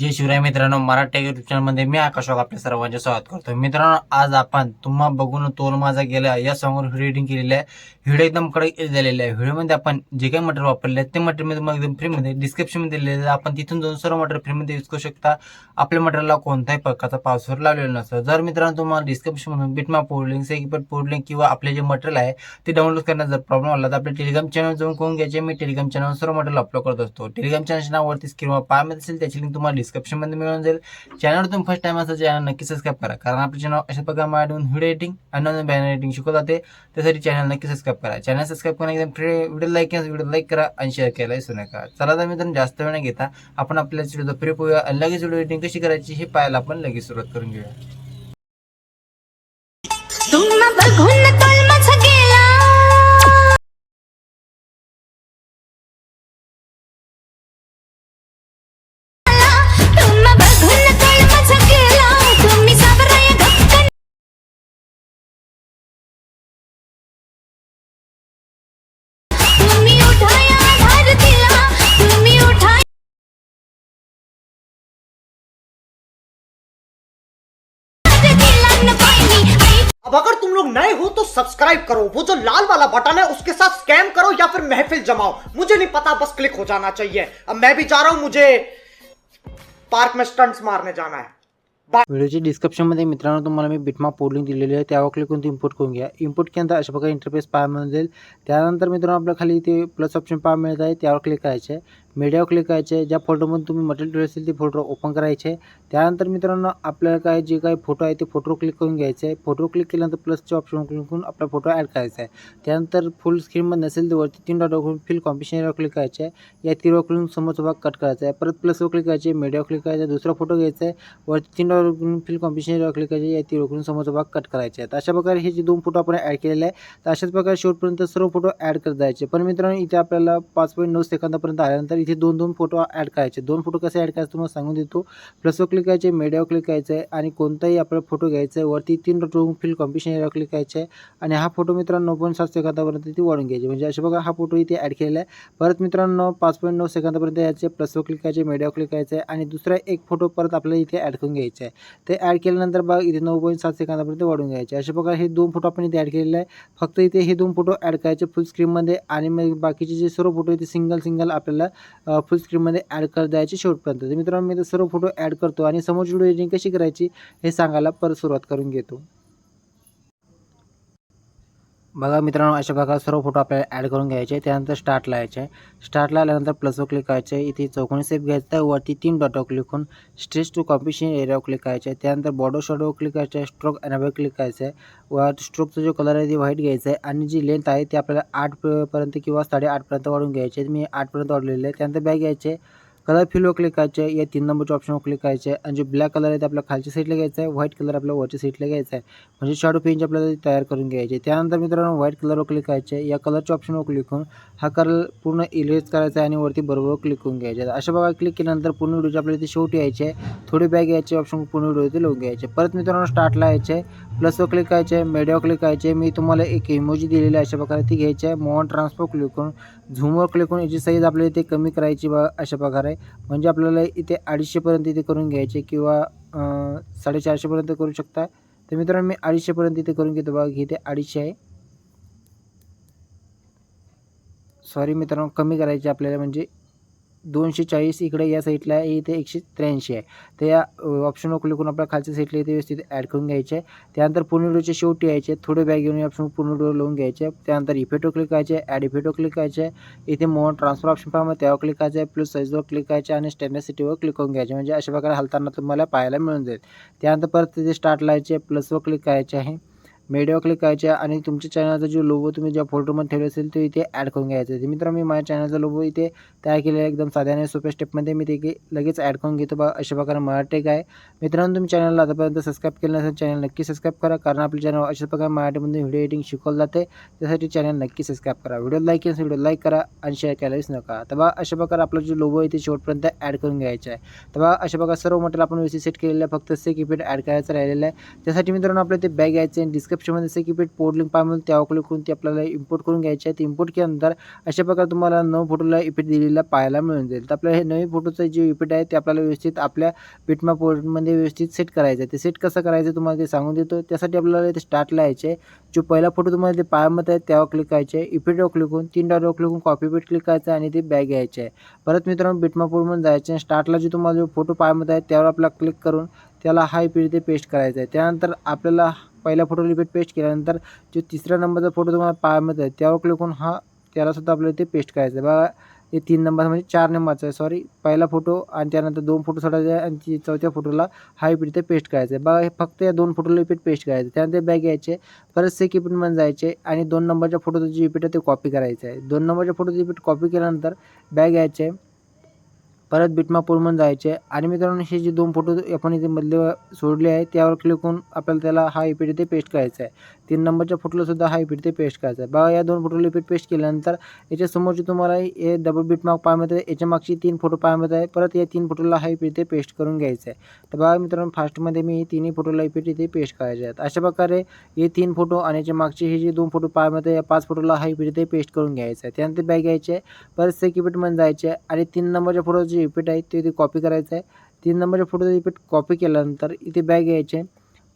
जय शिवराय मित्रांनो मराठी युट्यूब चॅनलमध्ये मी आकाशोक आपल्या सर्वांचे स्वागत करतो मित्रांनो आज आपण तुम्हा बघून तोल माझा गेला या सॉंगवर व्हिडिओ एडिटिंग केलेली आहे. व्हिडिओ एकदम कडक झालेली आहे. व्हिडिओमध्ये आपण जे काही मटेरियल वापरले आहे ते मटेरियल मी तुम्हाला एकदम फ्रीमध्ये डिस्क्रिप्शनमध्ये दिलेलं आहे. आपण तिथून जाऊन सर्व मटेरियल फ्रीमध्ये यूज करू शकता. आपल्या मटेरियलला कोणत्याही प्रकारचा पासवर्ड लावलेला नसतो. जर मित्रांनो तुम्हाला डिस्क्रिप्शनमधून बिटमा पोर्ड लिंक सेकिपट पोर्ड लिंक किंवा आपले जे मटेरियल आहे ते डाउनलोड करण्यात जर प्रॉब्लेम आला तर आपल्या टेलिग्राम चॅनल जाऊन कोण घ्यायचे? मी टेलिग्राम चॅनल सर्व मटेरियल अपलोड करत असतो. टेलिग्राम चॅनलच्या नावावरती स्क्रीनवर पाहायला असेल त्याची लिंक तुम्हाला डिस्क्रिप्शनमध्ये मिळून जाईल. चॅनल तुम्ही फर्स्ट टाइम असं चॅनल नक्की सबस्क्राईब करा. कारण आपलं चॅनल अशा प्रकारे माझ्याकडून व्हिडिओ एडिटिंग आणि बॅनर एडिटिंग शिकवत जाते. त्यासाठी चॅनल नक्की सबस्क्राईब करा. चॅनल सबस्क्राईब करून एकदम फ्री व्हिडिओ लाईक केला व्हिडिओ लाईक करा आणि शेअर केला विसरू नका. चला तर मित्रांनो जास्त वेळ नाही घेता आपण आपल्या व्हिडिओ फ्री पोया आणि लगेच व्हिडिओ एडिटिंग कशी करायची हे पाहायला आपण लगेच सुरुवात करून घेऊया. अब अगर तुम लोग नए हो तो सब्सक्राइब करो। वो जो लाल वाला बटन है, उसके साथ स्कैम करो या फिर महफिल जमाओ। मुझे नहीं पता, बस क्लिक हो जाना चाहिए। अब मैं भी जा रहा हूँ, मुझे पार्क में स्टंट्स मारने जाना है। व्हिडिओच्या डिस्क्रिप्शनमध्ये मित्रांनो तुम्हाला मी बिटमाप पोर्ड लिंक दिलेली आहे त्यावर क्लिक करून इम्पोर्ट करून घ्या इम्पोर्ट केल्यानंतर अशा प्रकारे इंटरफेस मिळून जाईल त्यानंतर मित्रांनो आपल्या खाली प्लस ऑप्शन पाहायला मिळत आहे त्यावर क्लिक आहे मीडियावर क्लिक करायचे ज्या फोल्डरमध्ये तुम्ही मटेरियल ठेवले असेल ते फोल्डर ओपन करायचे त्यानंतर मित्रांनो आपल्याला काय जे काही फोटो आहे ते फोटो क्लिक करून घ्यायचे आहे. फोटो क्लिक केल्यानंतर प्लसच्या ऑप्शन क्लिक करून आपला फोटो ॲड करायचा आहे. त्यानंतर फुल स्क्रीनमध्ये नसेल तर वरती तीन डॉट फिल कॉम्पिशनवर क्लिक करायचे आहे. या तीनवर क्लिक समोरचा भाग कट करायचा आहे. परत प्लसवर क्लिक करायचे मीडियावर क्लिक करायचा दुसरा फोटो घ्यायचा आहे. वरती तीन डॉट फिल कॉम्पिटिशनवर क्लिक करायचे या तीन करून समोरचा भाग कट करायचा आहे तर अशा प्रकारे हे जे दोन फोटो आपण ॲड केलेले आहे तर अशाच प्रकारे शेवटपर्यंत सर्व फोटो ॲड करत जायचे. पण मित्रांनो इथे आपल्याला पाच पॉईंट नऊ सेकंदापर्यंत आल्यानंतर इथे दोन दोन फोटो ॲड करायचे. दोन फोटो कसे ॲड करायचे तुम्हाला सांगून देतो. प्लसवर क्लिक करायचे मीडियावर क्लिक करायचं आहे आणि कोणताही आपल्याला फोटो घ्यायचा आहे वरती तीन डॉट फिल कॉम्पिशन एरियावर क्लिक करायचे आहे. आणि हा फोटो मित्रांनो नऊ पॉईंट सात सेकंदापर्यंत ती वाढून घ्यायची म्हणजे असे बघा हा फोटो इथे ॲड केलेला आहे. परत मित्रांनो पाच पॉईंट नऊ सेकंदापर्यंत यायचे. प्लसवर क्लिक करायचे मीडियावर क्लिक करायचं आहे आणि दुसरा एक फोटो परत आपल्याला इथे ॲड करून घ्यायचा आहे. ते ॲड केल्यानंतर बघा इथे नऊ पॉईंट सात सेकंदापर्यंत वाढून घ्यायचे. अशा प्रकारे हे दोन फोटो आपण इथे ॲड केलेले आहे. फक्त इथे हे दोन फोटो ॲड करायचे फुल स्क्रीनमध्ये आणि मग बाकीचे जे सर्व फोटो आहेत ते सिंगल सिंगल आपल्याला फुल स्क्रीनमध्ये ॲड कर द्यायचे शेवटपर्यंत. तर मित्रांनो मी तर सर्व फोटो ॲड करतो आणि समोरची व्हिडिओ एडिटिंग कशी करायची हे सांगायला परत सुरुवात करून घेतो. बघा मित्रांनो अशा प्रकारे सर्व फोटो आपल्याला ॲड करून घ्यायचे. त्यानंतर स्टार्टला यायचे. आहे स्टार्टला आल्यानंतर प्लसवर क्लिक करायचे. इथे चौकोनी सेप घ्यायचं. आहे वरती तीन डॉटवर क्लिक करून स्ट्रेच टू कॉम्पिशन एरियावर क्लिक करायचे. आहे त्यानंतर बॉर्डर शॉडोवर क्लिक करायचं. आहे स्ट्रोक अनावर क्लिक करायचं. आहे व स्ट्रोकचा जो कलर आहे ते व्हाईट घ्यायचा आहे. आणि जी लेंथ आहे ती आपल्याला आठपर्यंत किंवा साडेआठपर्यंत वाढून घ्यायची आहे. मी आठपर्यंत वाढलेली आहे. त्यानंतर बॅग घ्यायचे. आहे कलर फिलवर क्लिक करायचे या तीन नंबरच्या ऑप्शनवर क्लिक करायचे आणि जे ब्लॅक कलर आहे ते आपल्या खालच्या साईडला घ्यायचा आहे व्हाईट कलर आपल्या वरच्या साईडला घ्यायचा आहे. म्हणजे शॅडो पेंज आपल्याला तयार करून घ्यायचे. त्यानंतर मित्रांनो व्हाईट कलरवर क्लिक करायचे. या कलरच्या ऑप्शनवर क्लिक करून हा कलर पूर्ण इरेज करायचा आहे आणि वरती बरोबर क्लिक करून घ्यायचे. अशा बघा क्लिक केल्यानंतर पूर्ण व्हिडिओचे आपल्याला ते शेवटी यायचे आहे. थोडे बॅग यायचे ऑप्शन पूर्ण व्हिडिओ ते लावून घ्यायचे. परत मित्रांनो स्टार्टला यायचे. आहे प्लसवर क्लिक करायचे मीडियावर क्लिक करायचे. मी तुम्हाला एक इमोजी दिलेली आहे अशा प्रकारे ती घ्यायची आहे. मोहन ट्रान्सफर क्लिक करून झूमवर क्लिक करून याची साईज आपल्याला इथे कमी करायची बा अशा प्रकारे. म्हणजे आपल्याला इथे अडीचशेपर्यंत इथे करून घ्यायचे किंवा साडेचारशेपर्यंत करू शकता. तर मित्रांनो मी अडीचशेपर्यंत इथे करून घेतो. बघा इथे अडीचशे आहे. सॉरी मित्रांनो कमी करायचे आपल्याला. म्हणजे दोनशे चाळीस इकडे या साईडला आहे इथे एकशे त्र्याऐंशी आहे. तर या ऑप्शनवर क्लिक करून आपल्या खालच्या साईडला इथे व्यवस्थित ॲड करून घ्यायचे. आहे त्यानंतर पूर्ण व्हिडिओचे शेवटी यायचे थोडे बॅग घेऊन ऑप्शन पूर्ण व्हिडिओ लावून घ्यायचे. त्यानंतर इफेटो क्लिक करायचे ॲड इफेटो क्लिक करायचे. इथे मोहन ट्रान्सफर ऑप्शन पाहिजे त्यावर क्लिक करायचं आहे प्लस साईजवर क्लिक करायचे आणि स्टॅन्डसिटीवर क्लिक करून घ्यायचे. म्हणजे अशा प्रकारे हलताना तुम्हाला पाहायला मिळून जाईल. त्यानंतर परत तिथे स्टार्ट लावायचे प्लसवर क्लिक करायचे आहे. मीडियावर क्लिक करायचे आणि तुमच्या चॅनलचा जो लोगो तुम्ही ज्या फोटोमध्ये ठेवले असेल तो इथे ॲड करून घ्यायचा आहे. मित्र मी माझ्या चॅनलचा लोगो इथे तयार केलेला आहे. एकदम साध्या आणि सोप्या स्टेपमध्ये मी ते की लगेच ॲड करून घेतो. बा अशा प्रकारे मराठी काय मित्रांनो तुम्ही चॅनलला आतापर्यंत सबस्क्राईब केलं नसेल चॅनल नक्की सबस्क्राईब करा. कारण आपल्या चॅनल अशा प्रकारे मराठीमध्ये व्हिडिओ एडिटिंग शिकवलं जाते. त्यासाठी चॅनल नक्की सबस्क्राईब करा. व्हिडिओ लाईक केलं व्हिडिओ लाईक करा आणि शेअर करायलाच नका. तर बा अशा प्रकारे आपला जो लोगो आहे ते शेवटपर्यंत ॲड करून घ्यायचा आहे. तर बा अशा प्रकारे सर्व मटेरियल आपण व्यवस्थित सेट केलेलं आहे. फक्त से कीपॅड ॲड करायचं राहिलेलं आहे. त्यासाठी मित्रांनो आपल्या ते बॅग घ्यायचे आणि डिस्क डिस्क्रिप्शनमध्ये जसं की पेट पोर्ट लिंक पाहिजे त्यावर क्लिक करून ती आपल्याला इम्पोर्ट करून घ्यायची आहे. ते इम्पोर्ट केल्यानंतर अशा प्रकारे तुम्हाला नऊ फोटोला इफेक्ट दिलेला पाहायला मिळून जाईल. तर आपल्या हे नवीन फोटोचं जे इफेक्ट आहे ते आपल्याला व्यवस्थित आपल्या बिटमा पोर्टमध्ये व्यवस्थित सेट करायचं आहे. ते सेट कसं करायचं तुम्हाला ते सांगून देतो. त्यासाठी आपल्याला ते स्टार्टला यायचे आहे. जो पहिला फोटो तुम्हाला ते पायामध्ये आहे त्यावर क्लिक करायचे आहे. इफेक्टवर क्लिक करून तीन डॉटवर क्लिक करून कॉपी पेट क्लिक करायचं आहे आणि ते बॅग घ्यायचे आहे. परत मित्रांनो बिटमा पोर्टमध्ये जायचे आहे. स्टार्टला जो तुम्हाला जो फोटो पायामध्ये आहे त्यावर आपला क्लिक करून त्याला हा इफेक्ट ते पेस्ट करायचं आहे. त्यानंतर आपल्याला पहिला फोटो रिपीट पेस्ट केल्यानंतर जो तिसऱ्या नंबरचा फोटो तुम्हाला पायामध्ये आहे त्यावर क्लिक करून हा त्यालासुद्धा आपल्याला ते पेस्ट करायचं आहे. बघा हे तीन नंबर म्हणजे चार नंबरचा आहे. सॉरी पहिला फोटो आणि त्यानंतर दोन फोटो सोडायचे आणि ती चौथ्या फोटोला हा इफेक्ट ते पेस्ट करायचं आहे. बघा हे फक्त या दोन फोटोला इफेक्ट पेस्ट करायचं आहे. त्यानंतर बॅग घ्यायचे परत सेक इफेक्टमध्ये जायचे आणि दोन नंबरच्या फोटोचं जे इफेक्ट आहे ते कॉपी करायचं आहे. दोन नंबरच्या फोटोचं इफेक्ट कॉपी केल्यानंतर बॅग घ्यायचे परत बिटमा म्हणून जायचे. आणि मित्रांनो हे जे दोन फोटो आपण इथे मधले सोडले आहे त्यावर क्लिक करून आपल्याला त्याला हा इफेक्ट इथे पेस्ट करायचा आहे. तीन नंबरच्या फोटोला सुद्धा हा इफेक्ट ते पेस्ट करायचं. आहे बघा या दोन फोटोला इफेक्ट पेस्ट केल्यानंतर याच्यासमोरची तुम्हाला हे डबल बीट मार्क पाहायमध्ये आहे याच्या मागची तीन फोटो पाहायमध्ये आहे परत या तीन फोटोला हा इफेक्ट ते पेस्ट करून घ्यायचं आहे. तर बघा मित्रांनो फास्टमध्ये मी तिन्ही फोटोला इफेक्ट इथे पेस्ट करायचे आहेत. अशा प्रकारे हे तीन फोटो आणि याच्या मागचे हे जे दोन फोटो पाहायमध्ये या पाच फोटोला हा इफेक्ट इथे पेस्ट करून घ्यायचं आहे. त्यानंतर बॅग घ्यायचे परत सेक जायचे आहे आणि तीन नंबरच्या फोटोचं जे आहे ते इथे कॉपी करायचं आहे. तीन नंबरच्या फोटोचं इफेक्ट कॉपी केल्यानंतर इथे बॅग घ्यायचे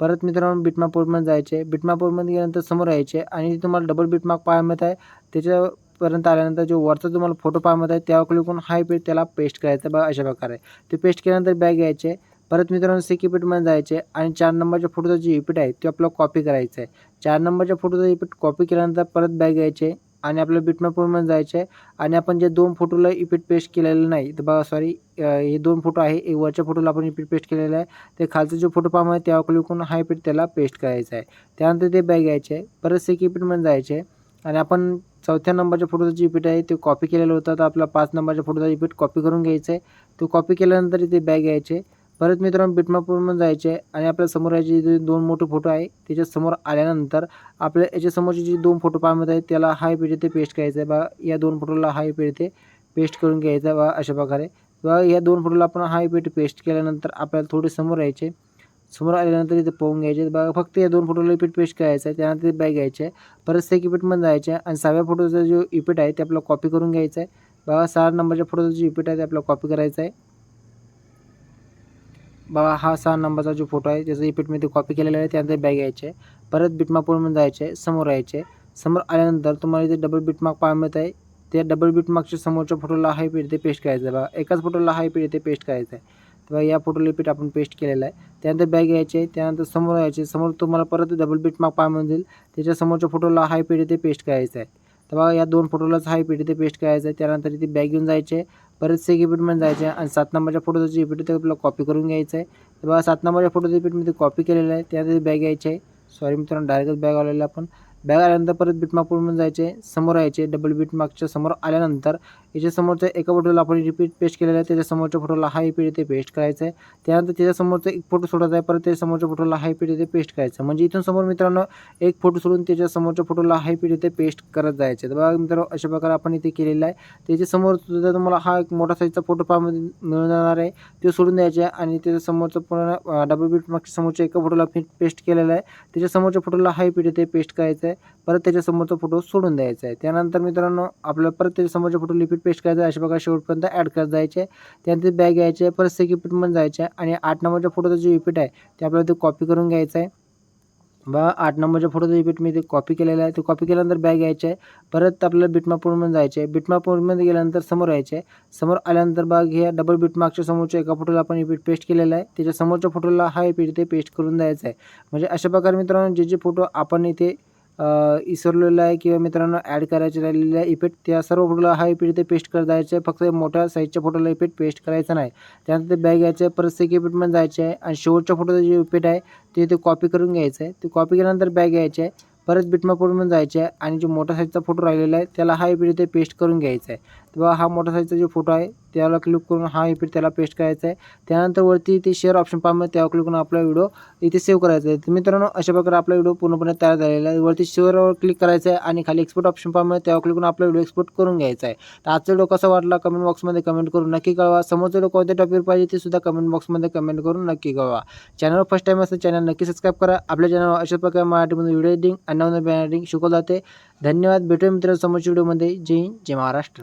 परत मित्रांनो बिटमा पोर्टमध्ये जायचे. बिटमा पोर्टमध्ये गेल्यानंतर समोर यायचे आणि तुम्हाला डबल बिटमार्क मिळत आहे. त्याच्यापर्यंत आल्यानंतर जो वरचा तुम्हाला फोटो पाहायमध्ये आहे त्यावर क्लिक करून हाय इफेक्ट त्याला पेस्ट करायचं बघा अशा प्रकारे. ते पेस्ट केल्यानंतर बॅग यायचे. परत मित्रांनो सेक इफेक्टमध्ये जायचे आणि चार नंबरच्या फोटोचा जे इफेक्ट आहे ते आपल्याला कॉपी करायचं आहे. चार नंबरच्या फोटोचा इपीट कॉपी केल्यानंतर परत बॅग यायचे. आणि आपलं बिटमा जायचं जायचे आणि आपण जे दोन फोटोला इपीट पेस्ट केलेलं नाही तर बघा सॉरी हे दोन फोटो आहे एक वरच्या फोटोला आपण इपीट पेस्ट केलेला आहे. ते खालचा जो फोटो पाहायला त्यावर क्लिक करून हा इफेक्ट त्याला पेस्ट करायचा आहे. त्यानंतर ते बॅग घ्यायचे आहे. परत सेक इफेक्टमध्ये जायचे आणि आपण चौथ्या नंबरच्या फोटोचं जे इफेक्ट आहे ते कॉपी केलेलं होतं. तर आपला पाच नंबरच्या फोटोचा इफेक्ट कॉपी करून घ्यायचं आहे. तो कॉपी केल्यानंतर इथे बॅग घ्यायचे परत मित्रांनो बिटमापूरमध्ये जायचे आणि आपल्यासमोर याचे जे दोन मोठे फोटो आहे त्याच्यासमोर आल्यानंतर आपल्या याच्यासमोरचे जे दोन फोटो पाहायमध्ये आहेत त्याला हाय पेज इथे पेस्ट करायचं आहे बा या दोन फोटोला हाय इफेक्ट इथे पेस्ट करून घ्यायचा बा अशा प्रकारे. बघा या दोन फोटोला आपण हाय इफेक्ट पेस्ट केल्यानंतर आपल्याला थोडे समोर यायचे. समोर आल्यानंतर इथे पाहून घ्यायचे. बघा फक्त या दोन फोटोला इफेक्ट पेस्ट करायचं आहे त्यानंतर बॅग घ्यायचे. आहे परत सेक इफेक्टमध्ये जायचे. आहे आणि सहाव्या फोटोचा जो इफेक्ट आहे ते आपल्याला कॉपी करून घ्यायचा आहे बघा सहा नंबरच्या फोटोचा जो इफेक्ट आहे ते आपल्याला कॉपी करायचा आहे बाबा हा सहा नंबरचा जो फोटो आहे त्याचा इफेक्ट ते कॉपी केलेला आहे त्यानंतर बॅग यायचे. परत बिटमार्कवरून जायचे आहे समोर यायचे. समोर आल्यानंतर तुम्हाला इथे डबल बिटमार्क पाहायला मिळत आहे त्या डबल बिटमार्कच्या समोरच्या फोटोला हा इफेक्ट इथे पेस्ट करायचं आहे बघा एकाच फोटोला हा इफेक्ट इथे पेस्ट करायचं आहे. तेव्हा या फोटोला इफेक्ट आपण पेस्ट केलेला आहे. त्यानंतर बॅग यायचे त्यानंतर समोर यायचे. समोर तुम्हाला परत डबल बिटमार्क पाहायला मिळेल त्याच्या समोरच्या फोटोला हा इफेक्ट इथे पेस्ट करायचं आहे. तेव्हा या दोन फोटोलाच हा इफेक्ट इथे पेस्ट करायचं आहे. त्यानंतर इथे बॅग घेऊन जायचे. परत सेक इफेक्टमध्ये जायचे आणि सात नंबरच्या फोटोचं जे इफेक्ट ते आपल्याला कॉपी करून घ्यायचं आहे. तर बघा सात नंबरच्या फोटोचं इफेक्ट कॉपी केलेलं आहे. त्यानंतर बॅग यायची आहे. सॉरी मित्रांनो डायरेक्टच बॅग आलेला आपण. बॅग आल्यानंतर परत बिटमार्कमध्ये जायचे समोर यायचे डबल बिटमार्कच्या समोर आल्यानंतर याच्या समोरच्या एका फोटोला आपण रिपीट पेस्ट केलेला आहे त्याच्यासमोरच्या फोटोला हा इफेक्ट इथे पेस्ट करायचा आहे. त्यानंतर त्याच्यासमोरचा एक फोटो सोडायचा आहे परत त्याच्यासमोरच्या फोटोला हा इफेक्ट इथे पेस्ट करायचा म्हणजे इथून समोर मित्रांनो एक फोटो सोडून त्याच्यासमोरच्या फोटोला हा इफेक्ट इथे पेस्ट करत जायचं तर बघा मित्रांनो अशा प्रकारे आपण इथे केलेला आहे. त्याच्यासमोर सुद्धा तुम्हाला हा एक मोठा साईजचा फोटो पाहामध्ये मिळून जाणार आहे तो सोडून द्यायचे आहे. आणि त्याच्यासमोरचं पूर्ण डबल बीट मागच्या समोरच्या एका फोटोला पेस्ट केलेला आहे. त्याच्यासमोरच्या फोटोला हा इफेक्ट इथे पेस्ट करायचा आहे. परत त्याच्यासमोरचा फोटो सोडून द्यायचा आहे. त्यानंतर मित्रांनो आपल्याला परत त्याच्यासमोरच्या फोटो लिपीट पेस्ट करायचा अशा प्रकारे शेवटपर्यंत ॲड करत जायचे. त्यानंतर बॅग घ्यायचे परत सेक इफेक्टमध्ये जायचे आणि आठ नंबरच्या फोटोचा जो इफेक्ट आहे ते आपल्याला ते कॉपी करून घ्यायचं आहे. बा आठ नंबरच्या फोटोचा इफेक्ट मी ते कॉपी केलेलं आहे. ते कॉपी केल्यानंतर बॅग घ्यायचे आहे परत आपल्याला बिटमापूरमध्ये जायचे. आहे बिटमापूरमध्ये गेल्यानंतर समोर यायचे. आहे समोर आल्यानंतर बघा घ्या डबल बिटमार्कच्या समोरच्या एका फोटोला आपण इफेक्ट पेस्ट केलेलं आहे. त्याच्या समोरच्या फोटोला हा इफेक्ट ते पेस्ट करून जायचं आहे. म्हणजे अशा प्रकारे मित्रांनो जे जे फोटो आपण इथे इसरलेला आहे किंवा मित्रांनो ॲड करायचे राहिलेला आहे इफेक्ट. त्या सर्व फोटोला हा इफेक्ट इथे पेस्ट करत जायचं. आहे फक्त मोठ्या साईजच्या फोटोला इफेक्ट पेस्ट करायचा नाही. त्यानंतर ते बॅग घ्यायचं आहे परत सेक इफेक्टमध्ये जायचं आहे आणि शेवटच्या फोटोचं जे इफेक्ट आहे ते इथे कॉपी करून घ्यायचं आहे. ते कॉपी केल्यानंतर बॅग घ्यायचं आहे परत बिटमापूरमध्ये जायचं आहे आणि जो मोठा साईजचा फोटो राहिलेला आहे त्याला हा इफेक्ट इथे पेस्ट करून घ्यायचा आहे. किंवा हा मोठा साईजचा जो फोटो आहे त्याला क्लिक करून हा इफेक्ट त्याला पेस्ट करायचा आहे त्यानंतर वरती ते शेअर ऑप्शन पाहिजे त्यावर क्लिक करून आपला व्हिडिओ इथे सेव्ह करायचा आहे. तर मित्रांनो अशा प्रकारे आपला व्हिडिओ पूर्णपणे तयार झालेला आहे. वरती शेअरवर क्लिक करायचं आहे आणि खाली एक्सपोर्ट ऑप्शन पाहिजे त्यावर क्लिक करून आपला व्हिडिओ एक्सपोर्ट करून घ्यायचा आहे. तर आजचा व्हिडिओ कसा वाटला कमेंट बॉक्समध्ये कमेंट करून नक्की कळवा. समोरचा व्हिडिओ कोणत्या टॉपिक पाहिजे ते सुद्धा कमेंट बॉक्समध्ये कमेंट करून नक्की कळवा. चॅनल फर्स्ट टाईम असेल चॅनल नक्की सबस्क्राईब करा. आपल्या चॅनलवर अशा प्रकारे मराठीमध्ये व्हिडिओ एडिटिंग आणि बॅनर एडिटिंग शिकवलं जाते. धन्यवाद. भेटूया मित्रांनो समोरच्या व्हिडिओमध्ये जय हिंद जय महाराष्ट्र.